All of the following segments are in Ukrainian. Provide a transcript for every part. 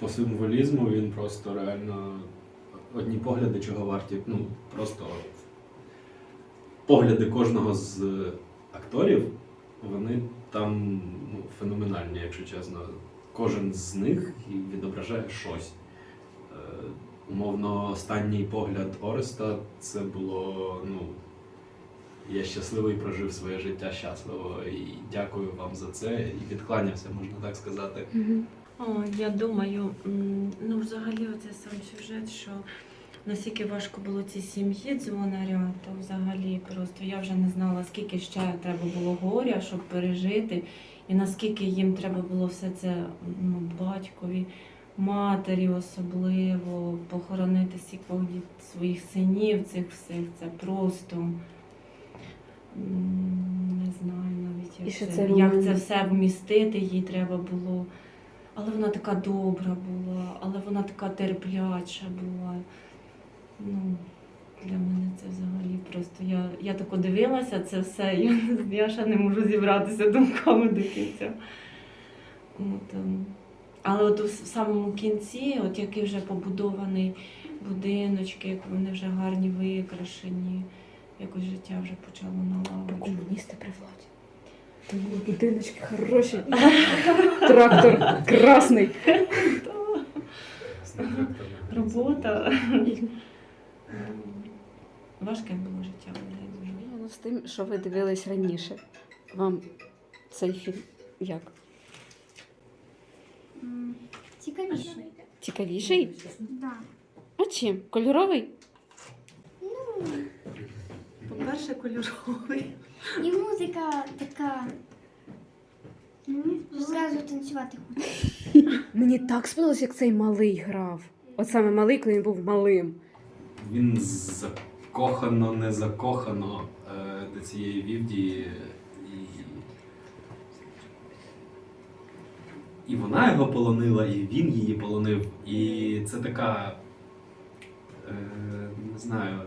по символізму він просто реально одні погляди, чого варті. Ну, просто погляди кожного з акторів, вони там ну, феноменальні, якщо чесно. Кожен з них відображає щось. Е, умовно, останній погляд Ореста це було, ну, я щасливий прожив своє життя щасливо і дякую вам за це. І відкланявся, можна так сказати. О, я думаю, ну взагалі оце сам сюжет, що наскільки важко було цій сім'ї дзвонаря, то взагалі просто я вже не знала, скільки ще треба було горя, щоб пережити, і наскільки їм треба було все це ну, батькові, матері особливо, похоронити стількох своїх синів, цих всіх, це просто. Не знаю навіть, як, це, це як це все вмістити їй треба було. Але вона така добра була, але вона така терпляча була. Ну, для мене це взагалі просто. Я, я тако дивилася це все, я, я ще не можу зібратися думками до кінця. От, ем, але от в самому кінці, от який вже побудований будиночки, як вони вже гарні викрашені, якось життя вже почало налагоджуватися. Комуністи при владі. Тому будиночки хороші. Трактор красний. Робота. Важке було життя. Ну, з тим, що ви дивились раніше. Вам цей фільм як? Цікавіше. Цікавіший? Да. А чим? Кольоровий? По-перше, кольоровий. І музика така. Ну, зразу танцювати хоче. Мені так сподобалось, як цей малий грав. От саме малий, коли він був малим. Він закохано, не закохано е, до цієї вівдії. І, і вона його полонила, і він її полонив. І це така. Е, не знаю,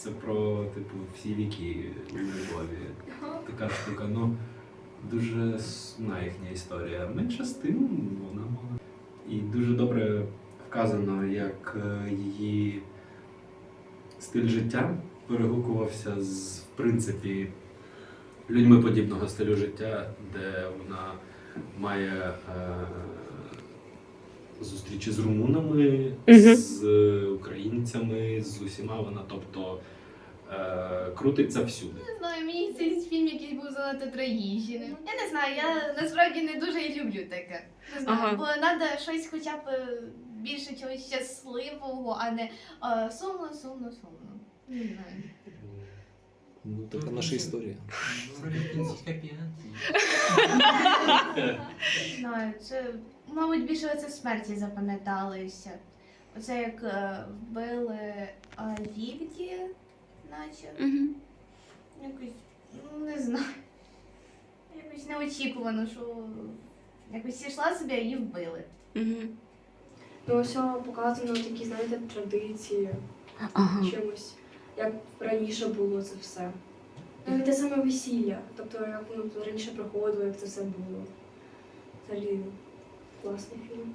це про типу всі віки у любові. Така штука. Ну, дуже сумна їхня історія. Менше з тим, вона мала. І дуже добре вказано, як е, її стиль життя перегукувався з, в принципі, людьми подібного стилю життя, де вона має е, зустрічі з румунами, з українцями, з усіма вона, тобто е, крутиться всюди. Не знаю, мені цей фільм якийсь був занадто трагічний. Я не знаю, я насправді не дуже і люблю таке. Не знаю, Ага. бо треба щось хоча б е, більше чогось щасливого, а не е, сумно, сумно, сумно. Не знаю. Ну, така наша історія. Не знаю, це, мабуть, більше оце смерті запам'яталися. Оце як е, вбили е, Вівді, наче. Угу. Якось, ну не знаю. Якось неочікувано, що якось йшла собі, а її вбили. Угу. Ну, ось показано такі, знаєте, традиції Ага. чимось, як раніше було це все. Як те саме весілля, тобто як воно раніше проходило, як це все було. Взагалі класний фільм.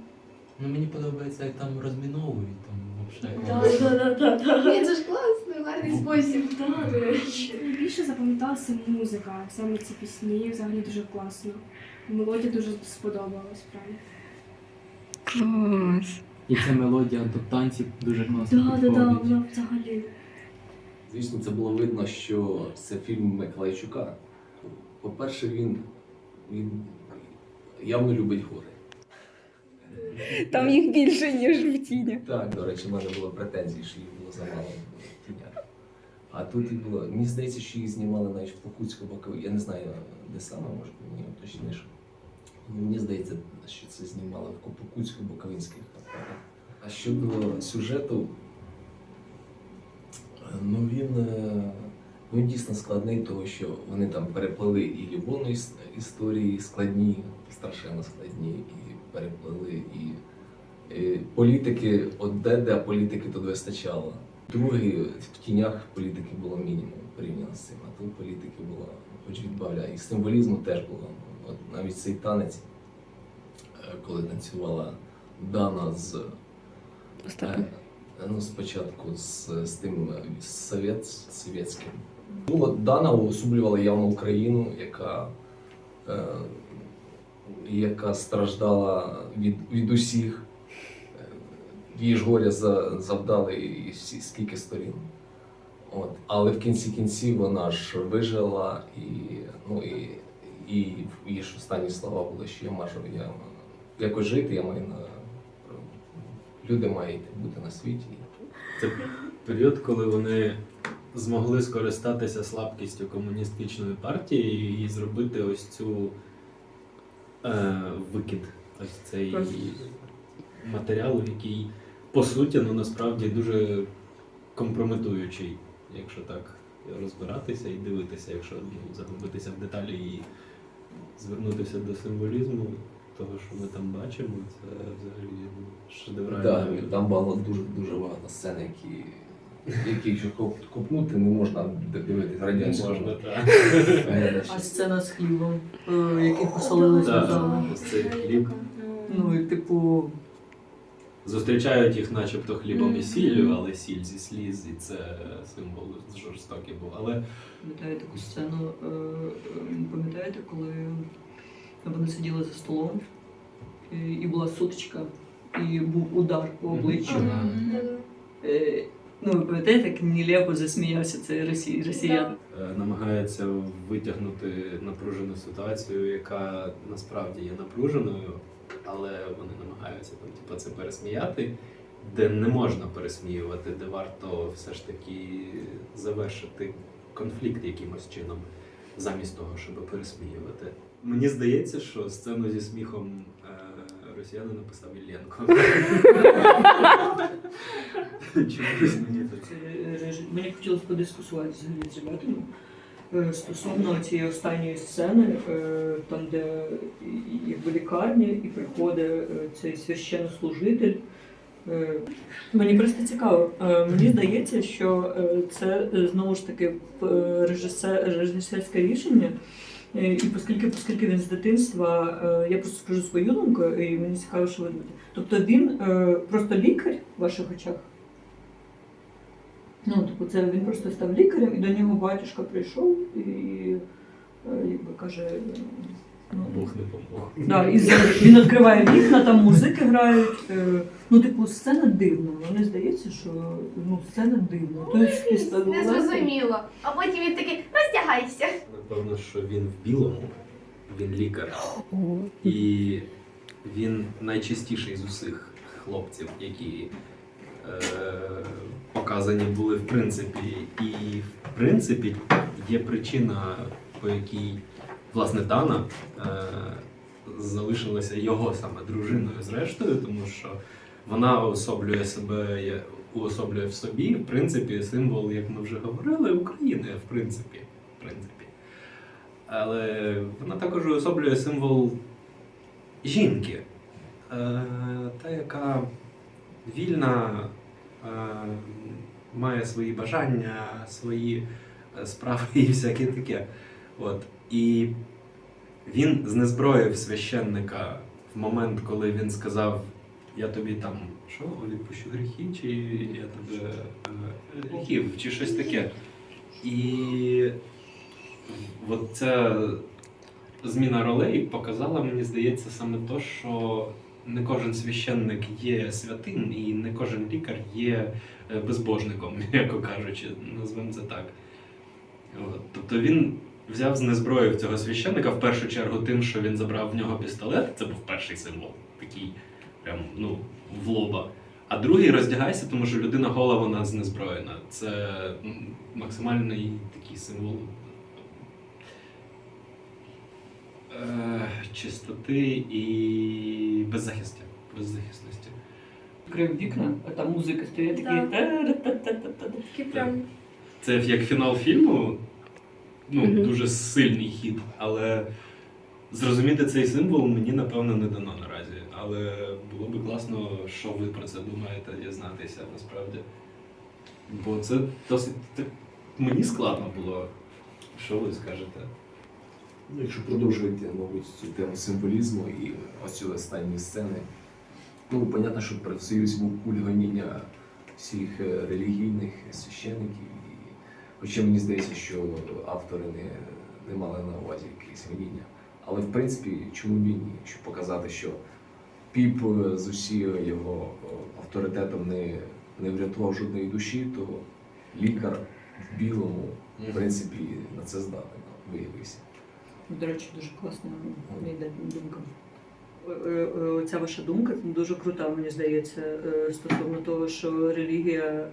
Ну мені подобається, як там розміновують там взагалі. так, так, так. Ні, це ж класно, гарний спосіб. Так, до речі. Більше запам'яталася музика, саме ці пісні взагалі дуже класно. Мелодія дуже сподобалась, прям. Клас. І ця мелодія до танців дуже класно Так, так, так, підходить. вона взагалі. Звісно, це було видно, що це фільм Миколайчука. По-перше, він, він явно любить гори. Там їх більше, ніж в тіні. Так, до речі, в мене були претензії, що їх було замало в тінях. А тут і було. Мені здається, що їх знімали навіть в Покутську бокові. Я не знаю, де саме, може мені точніше. Мені здається, що це знімали в Покутську боковинських кафе. А щодо сюжету, ну він, е, ну, дійсно складний, тому що вони там переплели і любовні історії складні, страшенно складні, і переплели і Е, Політики от де, де політики тут вистачало. Другий в тінях політики було мінімум порівняно з цим, а тут політики було хоч відбавляє. І символізму теж було. От навіть цей танець, е, коли танцювала Дана з Остапом. Е, Ну, спочатку з, з тим е, з совєт, совєтським. Ну, от Дана уособлювала явно Україну, яка, е, яка страждала від, від усіх. Її ж горя за, завдали і всі, скільки сторін. От. Але в кінці кінців вона ж вижила і, ну, і, і її ж останні слова були, що я можу я, якось жити, я маю на люди мають бути на світі. Це період, коли вони змогли скористатися слабкістю комуністичної партії і зробити ось цю е, викид, ось цей матеріал, який по суті ну насправді дуже компрометуючий, якщо так розбиратися і дивитися, якщо ну, загубитися в деталі і звернутися до символізму того, що ми там бачимо, це взагалі ну, шедевральна. Да, там було дуже дуже багато сцен, які, які якщо коп- копнути, не можна дивитися можна, так. А сцена з хлібом, е, який ось цей хліб. Ну і типу, Зустрічають їх начебто хлібом і сіллю, але сіль зі сліз, і це символ жорстокий був. Але пам'ятаю таку сцену, е, е, пам'ятаєте, коли вони сиділи за столом, і, і була сутичка, і був удар по обличчю. Ну, ви пам'ятаєте, як нелепо засміявся цей росі... росіян? е, намагається витягнути напружену ситуацію, яка насправді є напруженою, але вони намагаються там, типу, це пересміяти, де не можна пересміювати, де варто все ж таки завершити конфлікт якимось чином, замість того, щоб пересміювати. Мені здається, що сцену зі сміхом росіяни написав Ілленко. Мені. Е, хотілося подискусувати з ребятами стосовно цієї останньої сцени, е, там, де якби лікарня, і приходить е, цей священнослужитель. Мені просто цікаво. Мені здається, що це знову ж таки режисерське рішення. Е, І оскільки, оскільки він з дитинства, е, я просто скажу свою думку, і мені цікаво, що ви думаєте. Тобто він е, просто лікар в ваших очах. Ну, тобто це він просто став лікарем, і до нього батюшка прийшов і якби каже. Ну, Бог не помог. да, і з- він відкриває вікна, там музики грають. е, Ну, типу, сцена дивна. Мені здається, що ну, сцена дивна. Тобто, після- Не зрозуміло. А потім він такий, роздягайся. Напевно, що він в білому, він лікар. І він найчистіший з усіх хлопців, які е, показані були в принципі. І в принципі є причина, по якій власне Дана е, залишилася його саме дружиною зрештою, тому що вона уособлює себе, уособлює в собі, в принципі, символ, як ми вже говорили, України, в принципі. В принципі. Але вона також уособлює символ жінки, е, та, яка вільна, е, має свої бажання, свої справи і всяке таке. От. І він знезброїв священника в момент, коли він сказав: Я тобі там що, відпущу гріхи, чи я тебе е, гріхів, чи щось таке. І от ця зміна ролей показала, мені здається, саме то, що не кожен священник є святим, і не кожен лікар є е, безбожником, м'яко кажучи, назвемо це так. От. Тобто він взяв знезброїв цього священника в першу чергу тим, що він забрав в нього пістолет. Це був перший символ, такий прям ну, в лоба. А другий роздягайся, тому що людина гола, вона знезброєна. Це максимальний такий символ е, чистоти і беззахисті. беззахисності. Відкрив вікна, а там музика стоїть такий. Да. та-ра-та-та-та-та. Прям Це як фінал фільму, ну, Мгм. дуже сильний хід, але зрозуміти цей символ мені, напевно, не дано наразі. Але було би класно, що ви про це думаєте, дізнатися насправді. Бо це досить так, мені складно було. Що ви скажете? Ну, Якщо продовжувати, мабуть, цю тему символізму і оцю останні сцени, Ну, понятно, що при в Союзі був культ гоніння всіх е, релігійних священиків. Хоча мені здається, що автори не, не мали на увазі якесь гоніння. Але в принципі, чому б і ні? Щоб показати, що піп е, з усім його е, авторитетом не, не врятував жодної душі, то лікар в білому, в принципі, на це здатний виявився. До речі, дуже класна йде думка. Е, Ця ваша думка дуже крута, мені здається, стосовно того, що релігія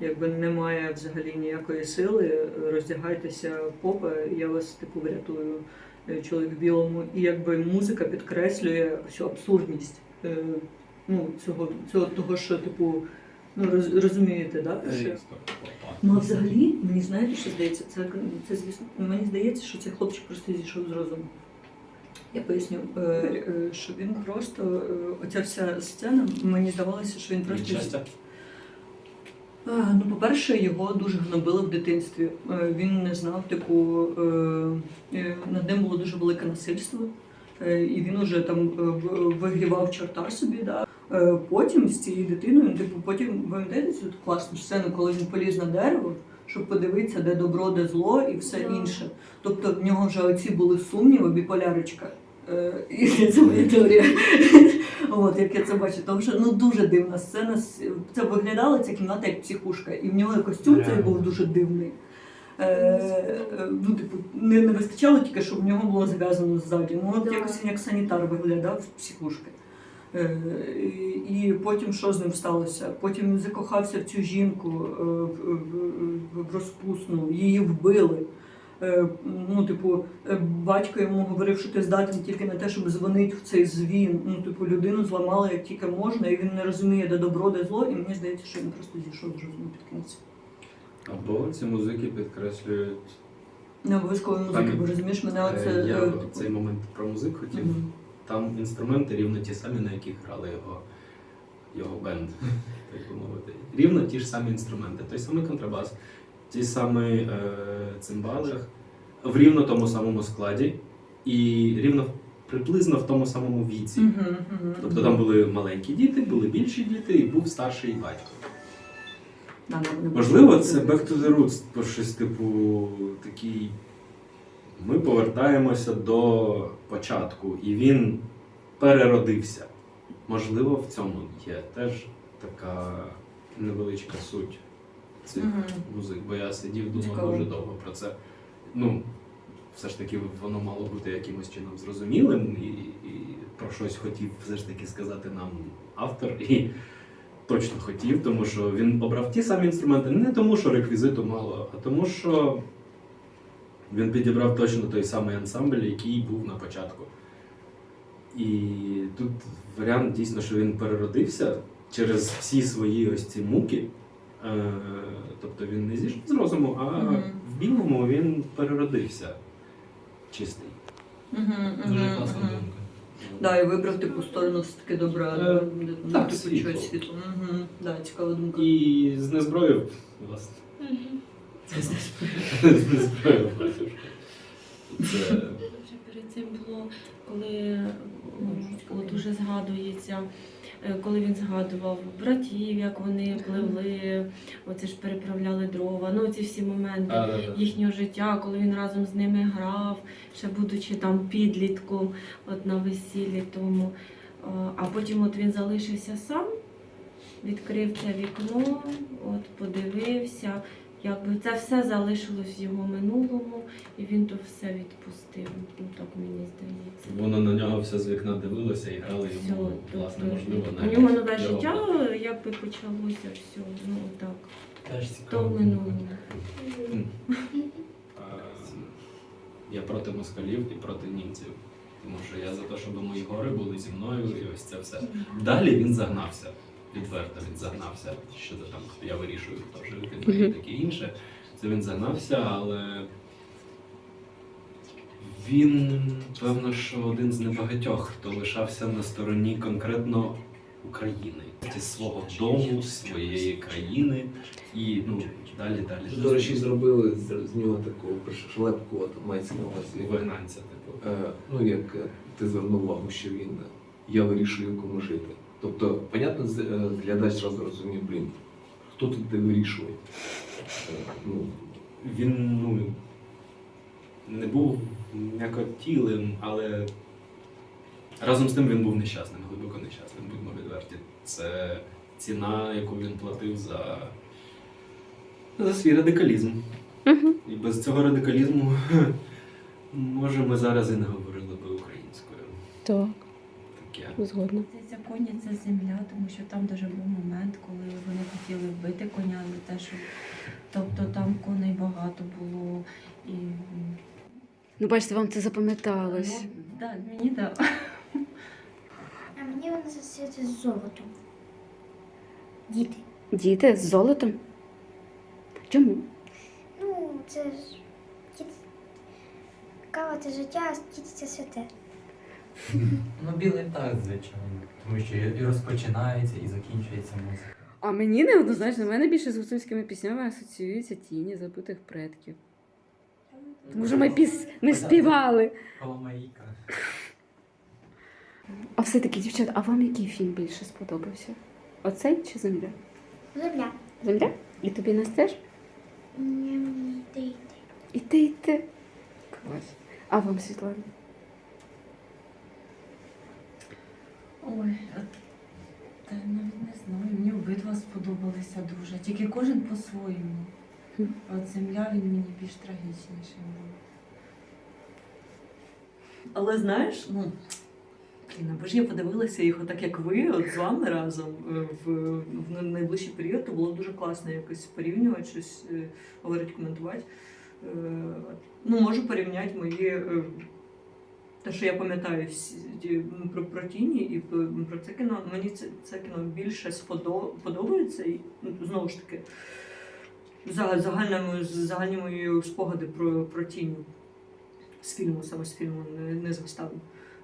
якби не має взагалі ніякої сили. Роздягайтеся попа, я вас типу врятую е, чоловік в білому. І якби музика підкреслює всю абсурдність е, ну, цього, цього того, що типу, ну роз- розумієте, да? що- Ну а взагалі, мені знаєте, що здається, це, це звісно, мені здається, що цей хлопчик просто зійшов з розуму. Я поясню, е, що він просто, оця вся сцена, мені здавалося, що він просто. Ну, по-перше, його дуже гнобили в дитинстві. Е, Він не знав, типу, е, е, над ним було дуже велике насильство, і він уже там вигрівав чорта собі. Да. Потім з цією дитиною, типу, потім пам'ятаєте цю класну сцену, коли він поліз на дерево, щоб подивитися, де добро, де зло і все Да. інше. Тобто в нього вже оці були сумніви, біполярочка. І це моя теорія. От, як я це бачу, тому що ну дуже дивна сцена. Це виглядала ця кімната як психушка, і в нього костюм цей був дуже дивний. Е, е, ну, типу, не, не вистачало тільки, щоб в нього було зав'язано ззаді. Ну, от якось він як санітар виглядав з психушки. Е, і, і потім що з ним сталося? Потім він закохався в цю жінку е, в, в, в розпусну, її вбили. Е, ну, типу, е, батько йому говорив, що ти здатен тільки на те, щоб дзвонити в цей звін. Ну, типу, людину зламали як тільки можна, і він не розуміє, де добро, де зло, і мені здається, що він просто зійшов з розуму під кінець. Або ці музики підкреслюють. Не обов'язково музики, бо розумієш, мене Е, оце. Я е, цей момент про музик хотів. Мгм. Там інструменти рівно ті самі, на яких грали його, його бенд, так би мовити. Рівно ті ж самі інструменти. Той самий контрабас, ті самі е, цимбали, в рівно тому самому складі і рівно приблизно в тому самому віці. Мгм, мгм, Тобто там були маленькі діти, були більші діти і був старший батько. Да, не- не Можливо, було. це Back to the Roots, бо щось типу такий. Ми повертаємося до початку, і він переродився. Можливо, в цьому є теж така невеличка суть цих Мгм. музик, бо я сидів, думав Цікаво. дуже довго про це. Ну, все ж таки, воно мало бути якимось чином зрозумілим, і, і про щось хотів все ж таки сказати нам автор. І точно хотів, тому що він обрав ті самі інструменти не тому, що реквізиту мало, а тому, що він підібрав точно той самий ансамбль, який був на початку. І тут варіант дійсно, що він переродився через всі свої ось ці муки. Е, Тобто він не зійшов з розуму, а в білому він переродився чистий. Дуже класна думка. Да, і вибрав типу сторону все-таки добра. Е, ну, так, типу, світло. чогось світло. Угу. Да, цікава думка. І з незброєю, власне. З незброєю бачиш. Це перед цим було, коли ну, от уже згадується, коли він згадував братів, як вони пливли, оце ж переправляли дрова. Ну ці всі моменти їхнього життя, коли він разом з ними грав, ще будучи там підлітком, от на весіллі тому. А, А потім от він залишився сам, відкрив це вікно, от подивився. Якби це все залишилось в його минулому, і він то все відпустив. Ну так мені здається. Воно на нього все з вікна дивилося і грали йому, Все, власне, тобто, можливо, у навіть нього нове його життя, якби почалося все. Ну так. Теж То цікаво. в минулому. Я проти москалів і проти німців. Тому що я за те, щоб мої гори були зі мною, і ось це все. Далі він загнався. Відверто він загнався. Що це там я вирішую, хто жив від мене і таке інше. Це він загнався, але він, певно, що один з небагатьох, хто лишався на стороні конкретно України, зі свого дому, своєї країни і ну далі далі. До речі, зробили з, з нього таку пришлепку, от мається на увазі. вигнанця, типу. Е, ну, як ти звернув увагу, що він я вирішую, кому жити. Тобто, понятно, е, глядач зразу розуміє, блін, хто тут де вирішує. Е, Ну, Він ну, не був м'якотілим, але разом з тим він був нещасним, глибоко нещасним, будьмо відверті. Це ціна, яку він платив за, за свій радикалізм. Угу. І без цього радикалізму, може, ми зараз і не говорили би українською. Так, Таке. згодна. Це коні це земля, тому що там дуже був момент, коли вони хотіли вбити коня за те, що тобто там коней багато було і Ну, бачите, вам це запам'яталось. Ну, да, мені да. А мені вони асоціюються з золотом. Діти. Діти з золотом? Чому? Ну, це ж діти. Кава це життя, а діти це святе. Ну, білий так, звичайно. Тому що і розпочинається, і закінчується музика. А мені неоднозначно, в мене більше з гуцульськими піснями асоціюються тіні забутих предків. Тому що ми, піс... ми співали. Коломаїка. А все-таки, дівчата, а вам який фільм більше сподобався? Оцей чи земля? Земля. Земля? І тобі нас теж? Ні, ти йди. І ти, і ти. Клас. А вам, Світлана? Ой, та навіть не знаю, мені обидва сподобалися дуже. Тільки кожен по-своєму. От земля він мені більш трагічніший був. Але знаєш, ну. блін, ж я подивилася їх отак, як ви, от з вами разом е, в, в найближчий період, то було дуже класно якось порівнювати, щось е, говорити, коментувати. Е, Ну, можу порівняти мої. Те, що я пам'ятаю про, про тіні і про, це кіно, мені це, це кіно більше сподо- подобається. І, ну, знову ж таки, за- загальними, загальні мої спогади про, про тіні з фільму, саме з фільму, не, не з вистави.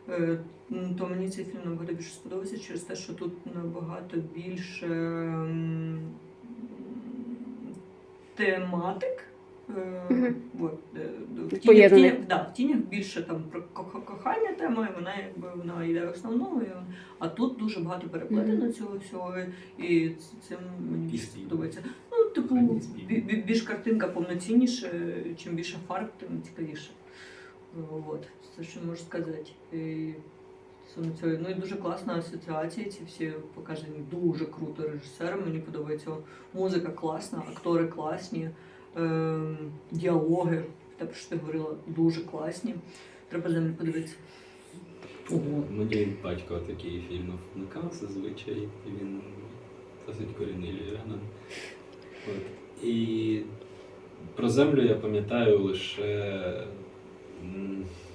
Е, То мені цей фільм набагато більше сподобався через те, що тут набагато більше тематик. Е, Мгм. от, е, в тінях, в тінях, да, в тінях більше там про ко- кохання тема, і вона якби вона йде основною. А тут дуже багато переплетено цього всього, і ц- цим мені більше Пісні. подобається. Ну, типу, Гарні співи. бі- бі- більш картинка повноцінніше, чим більше фарб, тим цікавіше. От, це що можу сказати. І стосовно цього. Ну і дуже класна асоціація. Ці всі покажені дуже круто режисером. Мені подобається музика класна, актори класні, ем, діалоги, те, про що ти говорила, дуже класні. Треба за ними подивитися. Ого. Мені батько такий фільм вмикав зазвичай, він досить корінний львів'янин. І про землю я пам'ятаю лише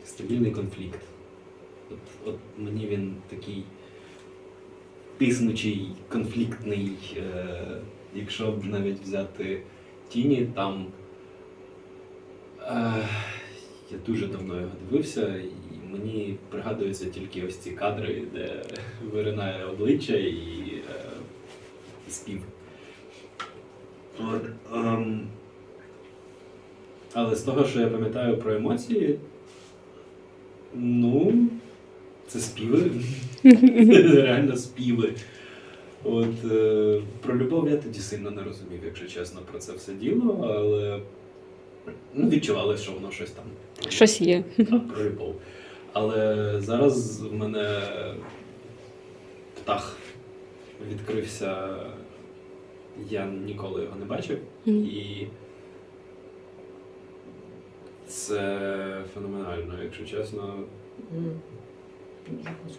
стабільний конфлікт. От, от мені він такий тиснучий, конфліктний. Е, якщо б навіть взяти тіні, там е, я дуже давно його дивився, і мені пригадуються тільки ось ці кадри, де виринає обличчя і е, спів. От, ем, але з того, що я пам'ятаю про емоції, ну, це співи. Реально співи. От е, про любов я тоді сильно не розумів, якщо чесно, про це все діло, але ну, відчували, що воно щось там. Щось є. та, про любов. Але зараз в мене птах відкрився. Я ніколи його не бачив. І це феноменально, якщо чесно.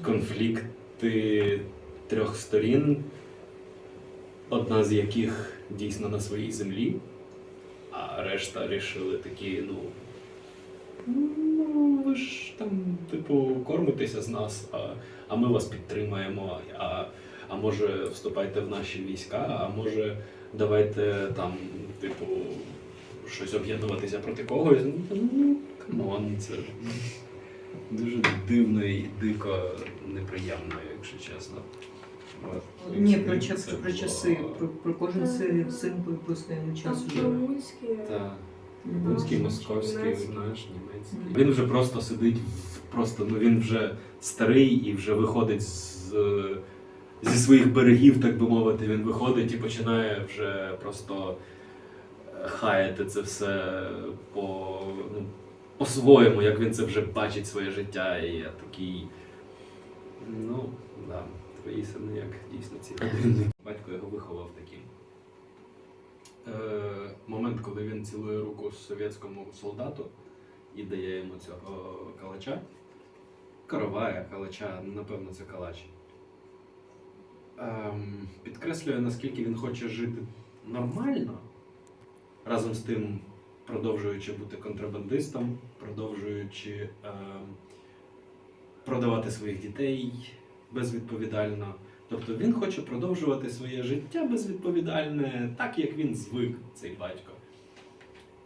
Конфлікти трьох сторін, одна з яких дійсно на своїй землі, а решта рішили такі, ну. Ну, ви ж там, типу, кормитеся з нас, а, а ми вас підтримаємо. А, а може, вступайте в наші війська, а може, давайте там, типу, щось об'єднуватися проти когось. Ну, камон, це дуже дивно і дико неприємно, якщо чесно. Ні, про, ча- це про часи, про, про кожен син, син по, своєму часу румунські. Московський, знаєш, німецький. Він вже просто сидить, в- просто ну він вже старий і вже виходить з, е, зі своїх берегів, так би мовити. Він виходить і починає вже просто е, хаяти це все по, ну, по-своєму, як він це вже бачить своє життя. І я такий. Ну, да, твої сини як дійсно ці родини. Батько його виховав таким. Е, момент, коли він цілує руку совєтському солдату і дає йому цього калача. Каравая, калача, напевно, це калач. Ем, підкреслює, наскільки він хоче жити нормально, разом з тим продовжуючи бути контрабандистом, продовжуючи ем, продавати своїх дітей безвідповідально. Тобто він хоче продовжувати своє життя безвідповідальне, так як він звик, цей батько.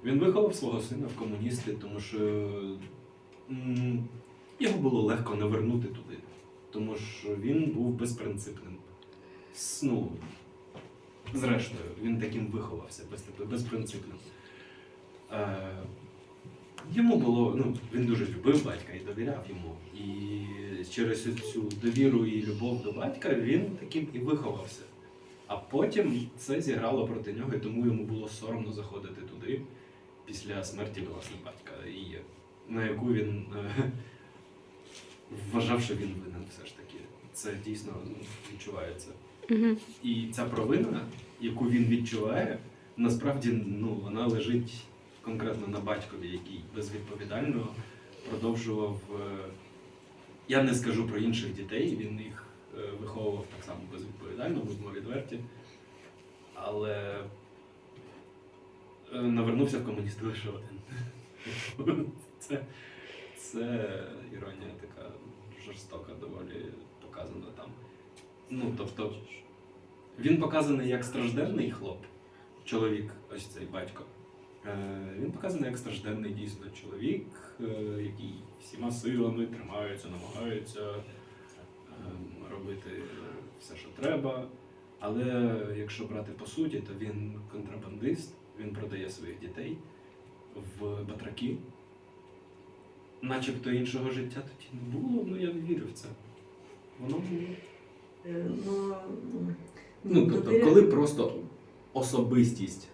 Він виховав свого сина в комуністи, тому що м, його було легко не вернути туди, тому що він був безпринципним. Ну, зрештою, він таким виховався, безпринципним. Е, йому було, ну, він дуже любив батька і довіряв йому. І через цю довіру і любов до батька він таким і виховався. А потім це зіграло проти нього, і тому йому було соромно заходити туди після смерті власне батька, і на яку він е, вважав, що він винен все ж таки. Це дійсно ну, відчувається. Угу. І ця провина, яку він відчуває, насправді ну, вона лежить конкретно на батькові, який безвідповідально продовжував. е, Я не скажу про інших дітей, він їх е, виховував так само безвідповідально, будьмо відверті. Але е, навернувся в комуністи лише один. Це, це іронія така жорстока, доволі показана там. Ну, тобто, він показаний як стражденний хлоп, чоловік, ось цей батько. Е, Він показаний як стражденний дійсно чоловік, е, який всіма силами тримається, намагається ем, робити все, що треба. Але якщо брати по суті, то він контрабандист, він продає своїх дітей в батраки. Начебто іншого життя тоді не було, ну я не вірю в це. Воно було. Е, Ну, Ну, тобто, коли просто особистість,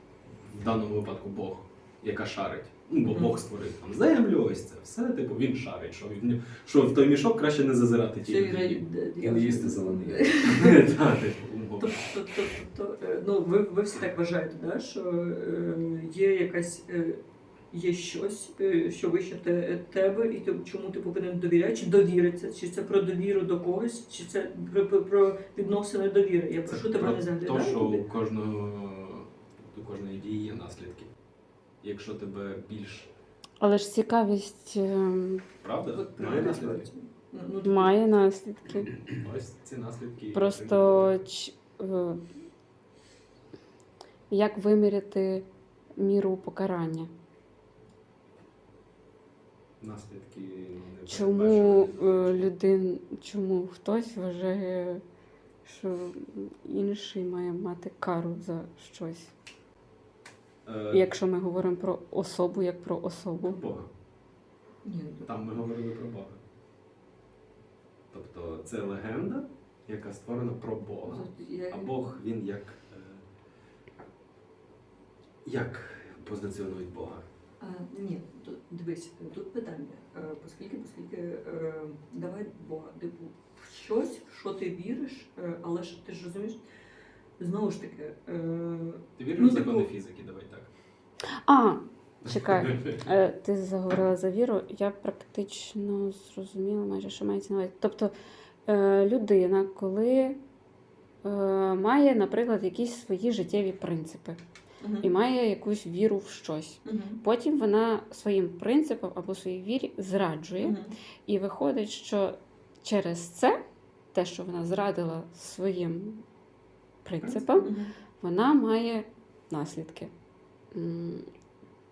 в даному випадку Бог, яка шарить. Ну, бо Бог створив там землю, ось це все, типу, він шарить, що, він, що в той мішок краще не зазирати вірить, І не їсти зелений. Типу. Тобто, тобто, тобто, е, ну, ви, ви всі так вважаєте, да, що е, є якась е, є щось, е, що вище тебе, і ти, чому ти повинен довіряти, чи довіритися, чи це про довіру до когось, чи це про, про, відносини довіри. Я прошу тебе не те, заглядати. що у кожного кожної дії є наслідки. Якщо тебе більш Але ж цікавість ем, правда, має наслідки. Ну, ну, має наслідки. Ось ці наслідки. Просто ч, е, як виміряти міру покарання? наслідки ну, не Чому е, людин, чому хтось вважає, що інший має мати кару за щось? Е, Якщо ми говоримо про особу як про особу. Бога. ні, Там ми говорили про Бога. Тобто це легенда, яка створена про Бога. А Бог він як. е, Як позиціонують Бога? А, ні, тут, дивись, тут питання. Е, Оскільки, оскільки, давай Бога, типу, щось, в що ти віриш, але ж ти ж розумієш, знову ж таки, е, Ти віриш Ну, в закони типу- фізики? Давай так. А, чекай. Е, Ти заговорила за віру, я практично зрозуміла майже, що мається на увазі. Тобто е, людина, коли е, має, наприклад, якісь свої життєві принципи мгм, і має якусь віру в щось. мгм, Потім вона своїм принципам або своїй вірі зраджує, мгм. і виходить, що через це, те, що вона зрадила своїм принципам, вона має наслідки.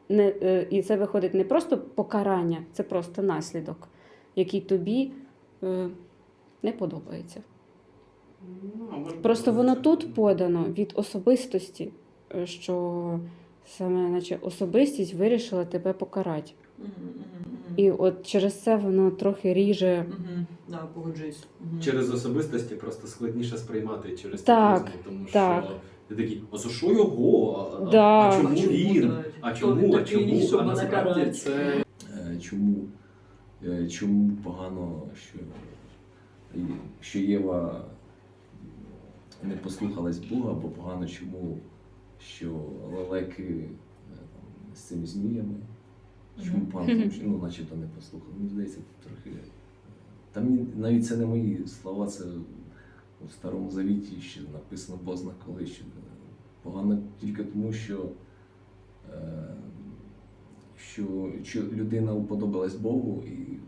Не, е, і це виходить не просто покарання, це просто наслідок, який тобі е, не подобається. Просто воно тут подано від особистості, е, що саме наче особистість вирішила тебе покарати. І от через це воно трохи ріже. Мгм, Да, погоджуюсь. Через особистості просто складніше сприймати через Так, цю тому так. що ти такий, а за що його? А, Да. а чому А чому він? А чому? А чому? щоб А мене насправді карати? це Е, Чому, е, чому погано, що, що Єва не послухалась Бога, або погано чому, що лелеки е, там, з цими зміями, чому Мгм. погано, тому ну, начебто не послухали. Мені здається, трохи. Там навіть це не мої слова, це у Старому Завіті ще написано Бозна коли, що е, погано тільки тому, що. е, що, що людина уподобалась Богу і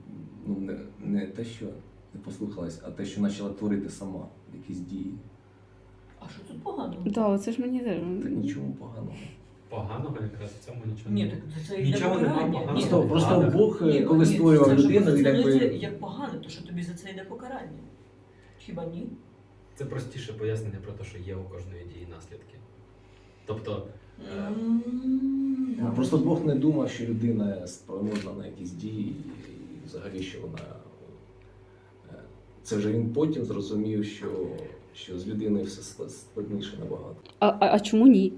ну, не, не те, що не послухалась, а те, що почала творити сама якісь дії. А що тут погано? Да, це ж мені теж. Та нічому поганого. Поганого якраз в цьому нічого Ні, немає. так це Нічого йде нема покарання. поганого. Ні, Просто, ну, просто ладно. Бог, ні, коли ні, створював це ж людину, він позиціонується якби. як погано, то що тобі за це йде покарання. Хіба ні? Це простіше пояснення про те, що є у кожної дії наслідки. Тобто, Е, М, да. Ну, Просто Бог не думав, що людина спроможна на якісь дії, і взагалі, що вона. е, Це вже він потім зрозумів, що, що з людиною все ск- складніше набагато. А, а, а чому ні?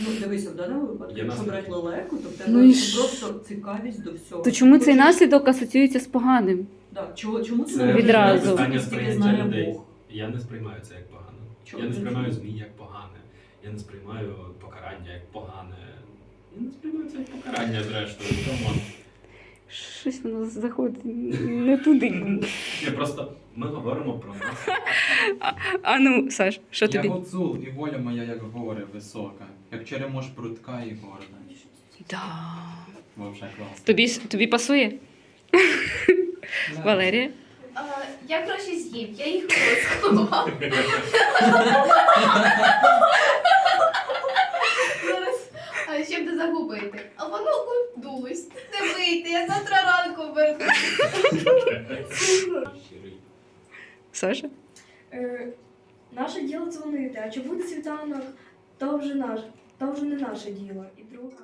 Ну, дивися, в даному випадку, Є якщо наслідки. брати лелеку, то в тебе Ну і ш- просто цікавість до всього. То чому цей Хочеш- наслідок асоціюється з поганим? Да. Чого, чому це це Відразу. питання сприйняття знає людей. Бог? Я не сприймаю це як погано. Чого я не ти сприймаю не- змій як погане. Я не сприймаю покарання як погане. Я не сприймаю це як покарання, зрештою. Щось воно заходить не туди. Ні, просто ми говоримо про нас. А ну, Саш, що Я тобі? гуцул, і воля моя, як гори висока, як черемош прутка і горда. Да. Клас. Тобі, тобі пасує? Валерія? А, я краще з'їм, я їх розклала. Зараз, а, щоб не загубити. А воно кудусь. Не вийти, я завтра ранку верну. Саша? Е, наше діло дзвонити, а чи буде світанок, то вже наш, то вже не наше діло. І друге.